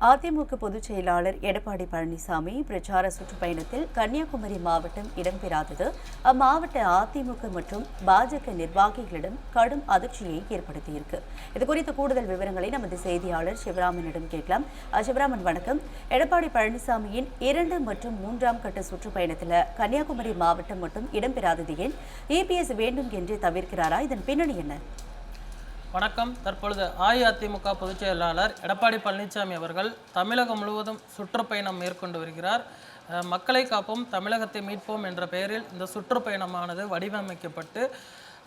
அதிமுக பொதுச் செயலாளர் எடப்பாடி பழனிசாமி பிரச்சார சுற்றுப்பயணத்தில் கன்னியாகுமரி மாவட்டம் இடம்பெறாதது. அம்மாவட்ட அதிமுக மற்றும் பாஜக நிர்வாகிகளிடம் கடும் அதிர்ச்சியை ஏற்படுத்தியிருக்கு. இது குறித்த கூடுதல் விவரங்களை நமது செய்தியாளர் சிவராமனிடம் கேட்கலாம். சிவராமன் வணக்கம். எடப்பாடி பழனிசாமியின் இரண்டு மற்றும் மூன்றாம் கட்ட சுற்றுப்பயணத்தில் கன்னியாகுமரி மாவட்டம் மட்டும் இடம்பெறாதது ஏன்? இபிஎஸ் வேண்டும் என்று தவிர்க்கிறாரா? இதன் பின்னணி என்ன? வணக்கம். தற்பொழுது அஇஅதிமுக பொதுச் செயலாளர் எடப்பாடி பழனிசாமி அவர்கள் தமிழகம் முழுவதும் சுற்றுப்பயணம் மேற்கொண்டு வருகிறார். மக்களை காப்போம் தமிழகத்தை மீட்போம் என்ற பெயரில் இந்த சுற்றுப்பயணமானது வடிவமைக்கப்பட்டு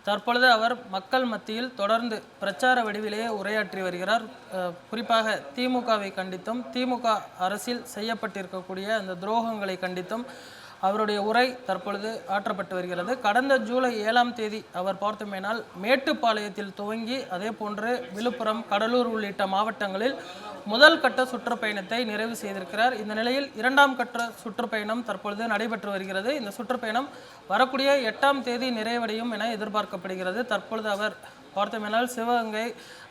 தற்பொழுது அவர் மக்கள் மத்தியில் தொடர்ந்து பிரச்சார வடிவிலேயே உரையாற்றி வருகிறார். குறிப்பாக திமுகவை கண்டித்தும் திமுக அரசில் செய்யப்பட்டிருக்கக்கூடிய அந்த துரோகங்களை கண்டித்தும் அவருடைய உரை தற்பொழுது ஆற்றப்பட்டு வருகிறது. கடந்த ஜூலை ஏழாம் தேதி அவர் பார்த்தோமேனால் மேட்டுப்பாளையத்தில் துவங்கி அதே போன்று விழுப்புரம் கடலூர் உள்ளிட்ட மாவட்டங்களில் முதல் கட்ட சுற்றுப்பயணத்தை நிறைவு செய்திருக்கிறார். இந்த நிலையில் இரண்டாம் கட்ட சுற்றுப்பயணம் தற்பொழுது நடைபெற்று வருகிறது. இந்த சுற்றுப்பயணம் வரக்கூடிய எட்டாம் தேதி நிறைவடையும் என எதிர்பார்க்கப்படுகிறது. தற்பொழுது அவர் பார்த்தோமேனால் சிவகங்கை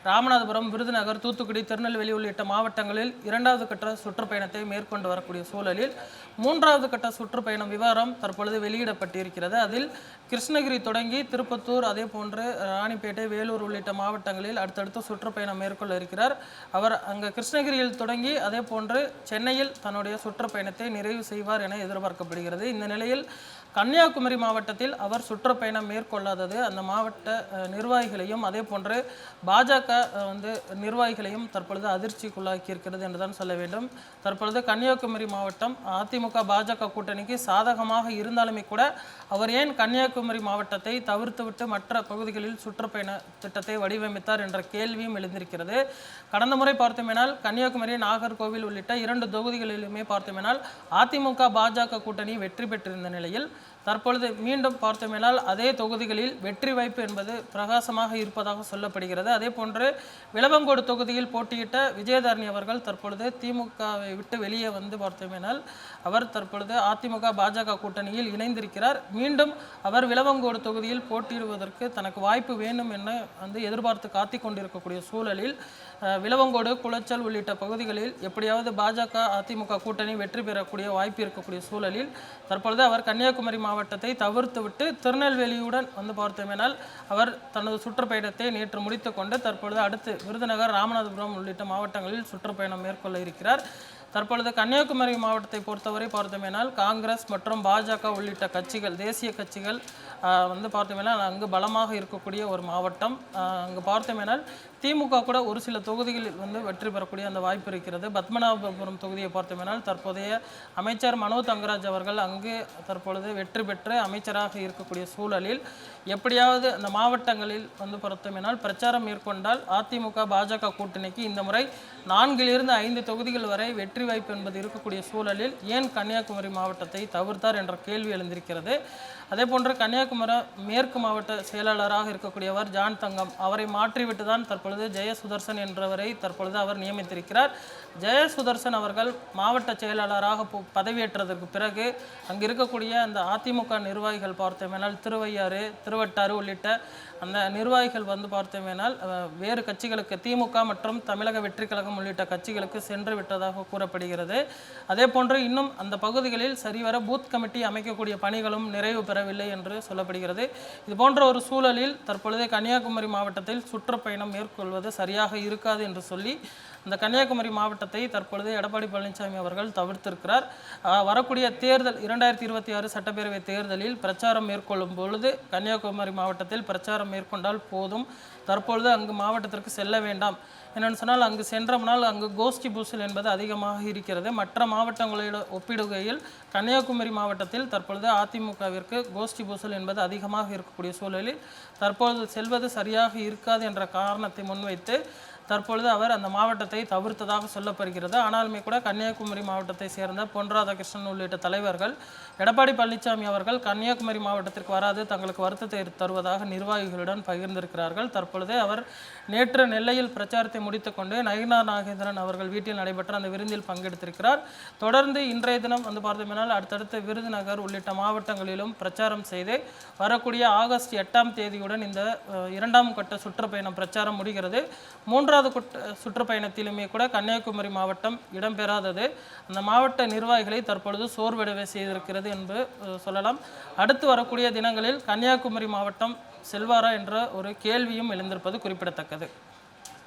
ராமநாதபுரம் விருதுநகர் தூத்துக்குடி திருநெல்வேலி உள்ளிட்ட மாவட்டங்களில் இரண்டாவது கட்ட சுற்றுப்பயணத்தை மேற்கொண்டு வரக்கூடிய சூழலில் மூன்றாவது கட்ட சுற்றுப்பயணம் விவரம் தற்பொழுது வெளியிடப்பட்டிருக்கிறது. அதில் கிருஷ்ணகிரி தொடங்கி திருப்பத்தூர் அதே போன்று ராணிப்பேட்டை வேலூர் உள்ளிட்ட மாவட்டங்களில் அடுத்தடுத்து சுற்றுப்பயணம் மேற்கொள்ள இருக்கிறார். அவர் அங்கே கிருஷ்ணகிரியில் தொடங்கி அதே போன்று சென்னையில் தன்னுடைய சுற்றுப்பயணத்தை நிறைவு செய்வார் என எதிர்பார்க்கப்படுகிறது. இந்த நிலையில் கன்னியாகுமரி மாவட்டத்தில் அவர் சுற்றுப்பயணம் மேற்கொள்ளாதது. அந்த மாவட்ட நிர்வாகிகளையும் அதே போன்று பாஜக வந்து நிர்வாகிகளையும் தற்பொழுது அதிர்ச்சிக்குள்ளாக்கி இருக்கிறது என்றுதான் சொல்ல வேண்டும். தற்பொழுது கன்னியாகுமரி மாவட்டம் அதிமுக பாஜக கூட்டணிக்கு சாதகமாக இருந்தாலுமே கூட அவர் ஏன் கன்னியாகுமரி மாவட்டத்தை தவிர்த்துவிட்டு மற்ற பகுதிகளில் சுற்றுப்பயண திட்டத்தை வடிவமைத்தார் என்ற கேள்வியும் எழுந்திருக்கிறது. கடந்த முறை பார்த்தோமேனால் கன்னியாகுமரி நாகர்கோவில் உள்ளிட்ட இரண்டு தொகுதிகளிலுமே பார்த்தோமேனால் அதிமுக பாஜக கூட்டணி வெற்றி பெற்றிருந்த நிலையில் தற்பொழுது மீண்டும் பார்த்தோமேனால் அதே தொகுதிகளில் வெற்றி வாய்ப்பு என்பது பிரகாசமாக இருப்பதாக சொல்லப்படுகிறது. அதே போன்று விளவங்கோடு தொகுதியில் போட்டியிட்ட விஜயதாரணி அவர்கள் தற்பொழுது திமுகவை விட்டு வெளியே வந்து பார்த்தோமேனால் அவர் தற்பொழுது அதிமுக பாஜக கூட்டணியில் இணைந்திருக்கிறார். மீண்டும் அவர் விளவங்கோடு தொகுதியில் போட்டியிடுவதற்கு தனக்கு வாய்ப்பு வேண்டும் என வந்து எதிர்பார்த்து காத்திக் கொண்டிருக்கக்கூடிய சூழலில் விளவங்கோடு குளச்சல் உள்ளிட்ட பகுதிகளில் எப்படியாவது பாஜக அதிமுக கூட்டணி வெற்றி பெறக்கூடிய வாய்ப்பு இருக்கக்கூடிய சூழலில் தற்பொழுது அவர் கன்னியாகுமரி மாவட்டம் மாவட்டத்தை தவிர்த்துவிட்டு திருநெல்வேலியுடன் வந்து பார்த்தோமேனால் அவர் தனது சுற்றுப்பயணத்தை நேற்று முடித்துக்கொண்டு தற்பொழுது அடுத்து விருதுநகர் ராமநாதபுரம் உள்ளிட்ட மாவட்டங்களில் சுற்றுப்பயணம் மேற்கொள்ள இருக்கிறார். தற்பொழுது கன்னியாகுமரி மாவட்டத்தை பொறுத்தவரை பார்த்தோமேனால் காங்கிரஸ் மற்றும் பாஜக உள்ளிட்ட கட்சிகள் தேசிய கட்சிகள் வந்து பார்த்தோமேனால் அங்கு பலமாக இருக்கக்கூடிய ஒரு மாவட்டம். அங்கு பார்த்தோமேனால் திமுக கூட ஒரு சில தொகுதிகளில் வந்து வெற்றி பெறக்கூடிய அந்த வாய்ப்பு இருக்கிறது. பத்மநாபபுரம் தொகுதியை பார்த்தோமேனால் தற்போதைய அமைச்சர் மனோ தங்கராஜ் அவர்கள் அங்கு தற்பொழுது வெற்றி பெற்று அமைச்சராக இருக்கக்கூடிய சூழலில் எப்படியாவது அந்த மாவட்டங்களில் வந்து பார்த்தோமேனால் பிரச்சாரம் மேற்கொண்டால் அதிமுக பாஜக கூட்டணிக்கு இந்த முறை நான்கிலிருந்து ஐந்து தொகுதிகள் வரை வெற்றி வாய்ப்பு என்பது இருக்கக்கூடிய சூழலில் ஏன் கன்னியாகுமரி மாவட்டத்தை தவிர்த்தார் என்ற கேள்வி எழுந்திருக்கிறது. அதே போன்று கன்னியாகுமரி மேற்கு மாவட்ட செயலாளராக இருக்கக்கூடியவர் ஜான் தங்கம் அவரை மாற்றிவிட்டு தான் தற்பொழுது ஜெய சுதர்சன் என்றவரை தற்பொழுது அவர் நியமித்திருக்கிறார். ஜெய சுதர்சன் அவர்கள் மாவட்ட செயலாளராக பதவியேற்றதற்கு பிறகு அங்கு இருக்கக்கூடிய அந்த அதிமுக நிர்வாகிகள் பார்த்தோமேனால் திருவையாறு திருவட்டாறு உள்ளிட்ட அந்த நிர்வாகிகள் வந்து பார்த்தோமேனால் வேறு கட்சிகளுக்கு திமுக மற்றும் தமிழக வெற்றி கழகம் உள்ளிட்ட கட்சிகளுக்கு சென்று விட்டதாக கூறப்படுகிறது. அதே போன்று இன்னும் அந்த பகுதிகளில் சரிவர பூத் கமிட்டி அமைக்கக்கூடிய பணிகளும் நிறைவு பெறவில்லை என்று சொல்லப்படுகிறது. இது போன்ற ஒரு சூழலில் தற்பொழுது கன்னியாகுமரி மாவட்டத்தில் சுற்றுப்பயணம் மேற்கொள்வது சரியாக இருக்காது என்று சொல்லி இந்த கன்னியாகுமரி மாவட்டத்தை தற்பொழுது எடப்பாடி பழனிசாமி அவர்கள் தவிர்த்திருக்கிறார். வரக்கூடிய தேர்தல் இரண்டாயிரத்தி இருபத்தி ஆறு சட்டப்பேரவை தேர்தலில் பிரச்சாரம் மேற்கொள்ளும் பொழுது கன்னியாகுமரி மாவட்டத்தில் பிரச்சாரம் மேற்கொண்டால் போதும். தற்பொழுது அங்கு மாவட்டத்திற்கு செல்ல வேண்டாம். என்னென்னு சொன்னால் அங்கு சென்றோம்னால் அங்கு கோஷ்டி பூசல் என்பது அதிகமாக இருக்கிறது. மற்ற மாவட்டங்களோட ஒப்பிடுகையில் கன்னியாகுமரி மாவட்டத்தில் தற்பொழுது அதிமுகவிற்கு கோஷ்டி பூசல் என்பது அதிகமாக இருக்கக்கூடிய சூழலில் தற்பொழுது செல்வது சரியாக இருக்காது என்ற காரணத்தை முன்வைத்து தற்பொழுது அவர் அந்த மாவட்டத்தை தவிர்த்ததாக சொல்லப்படுகிறது. ஆனாலுமே கூட கன்னியாகுமரி மாவட்டத்தை சேர்ந்த பொன் ராதாகிருஷ்ணன் உள்ளிட்ட தலைவர்கள் எடப்பாடி பழனிசாமி அவர்கள் கன்னியாகுமரி மாவட்டத்திற்கு வராது தங்களுக்கு வருத்தத்தை தருவதாக நிர்வாகிகளுடன் பகிர்ந்திருக்கிறார்கள். தற்பொழுது அவர் நேற்று நெல்லையில் பிரச்சாரத்தை முடித்துக்கொண்டு நயினார் நாகேந்திரன் அவர்கள் வீட்டில் நடைபெற்ற அந்த விருந்தில் பங்கெடுத்திருக்கிறார். தொடர்ந்து இன்றைய தினம் வந்து பார்த்தோம்னால் அடுத்தடுத்த விருதுநகர் உள்ளிட்ட மாவட்டங்களிலும் பிரச்சாரம் செய்து வரக்கூடிய ஆகஸ்ட் எட்டாம் தேதியுடன் இந்த இரண்டாம் கட்ட சுற்றுப்பயணம் பிரச்சாரம் முடிகிறது. மூன்றாம் மூன்றாவது சுற்றுப்பயணத்திலுமே கூட கன்னியாகுமரி மாவட்டம் இடம்பெறாதது அந்த மாவட்ட நிர்வாகிகளை தற்பொழுது சோர்வடைவை செய்திருக்கிறது என்று சொல்லலாம். அடுத்து வரக்கூடிய தினங்களில் கன்னியாகுமரி மாவட்டம் செல்வாரா என்ற ஒரு கேள்வியும் எழுந்திருப்பது குறிப்பிடத்தக்கது.